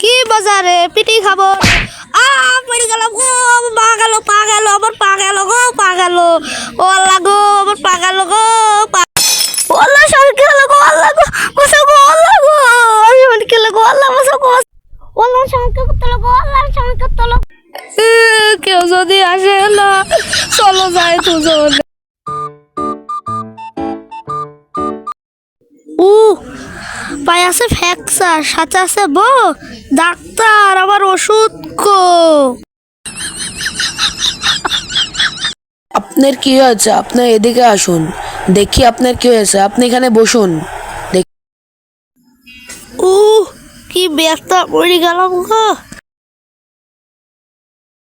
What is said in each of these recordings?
কি বাজারে পিটি খাব? আ, পড়ে গো পা আমার পা গো পা ও আল্লাহ গো, আমার পা গো আল্লাহ গেল গো? আল্লাহ গো, বসে গো আল্লাহ গো। আমি গো? আল্লাহ গো গো? আল্লাহ কেউ যদি আসে না, চলো যাই দুজন। উ পায়ে আছে ফ্র্যাকচার সাথে আছে বো ডাক্তার আবার ওষুধ কো। আপনার কি হয়েছে? আপনার এদিকে আসুন। দেখি আপনার কি হয়েছে। আপনি এখানে বসুন। উ কি ব্যথা পড়ে গেলাম গো।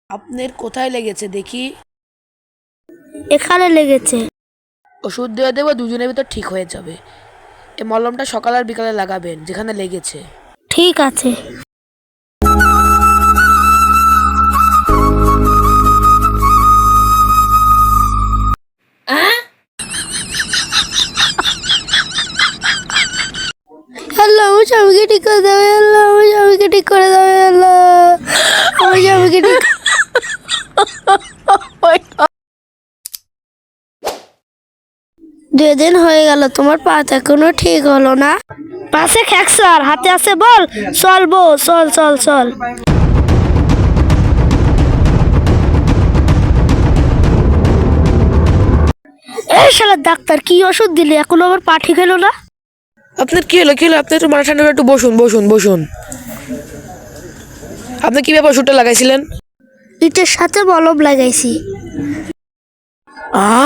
আপনার কোথায় লেগেছে? দেখি। এখানে লেগেছে। ওষুধ দিয়ে দেবো দুজনের ভিতর ঠিক হয়ে যাবে। এই মলমটা সকাল আর বিকালে লাগাবেন, যেখানে লেগেছে। ঠিক আছে। হ্যালো আমার স্বামীকে ঠিক করে দেবে, হ্যালো আমার স্বামীকে ঠিক করে দেবে, হ্যালো। আমার স্বামীকে ঠিক দুই দিন হয়ে গেল তোমার পাত এখনও ঠিক হলো না। পাশে খ্যাকসার হাতে আছে বল। চল বো চল চল চল। এই শালা ডাক্তার কি ওষুধ দিলি? এখন আমার পা ঠিক হলো না? আপনার কি হলো কি হলো? আপনি একটু মাথা ঠান্ডা করে একটু বসুন বসুন বসুন। আপনি কীভাবে ওষুধটা লাগাইছিলেন? ইটের সাথে মলম লাগাইছি। আহ!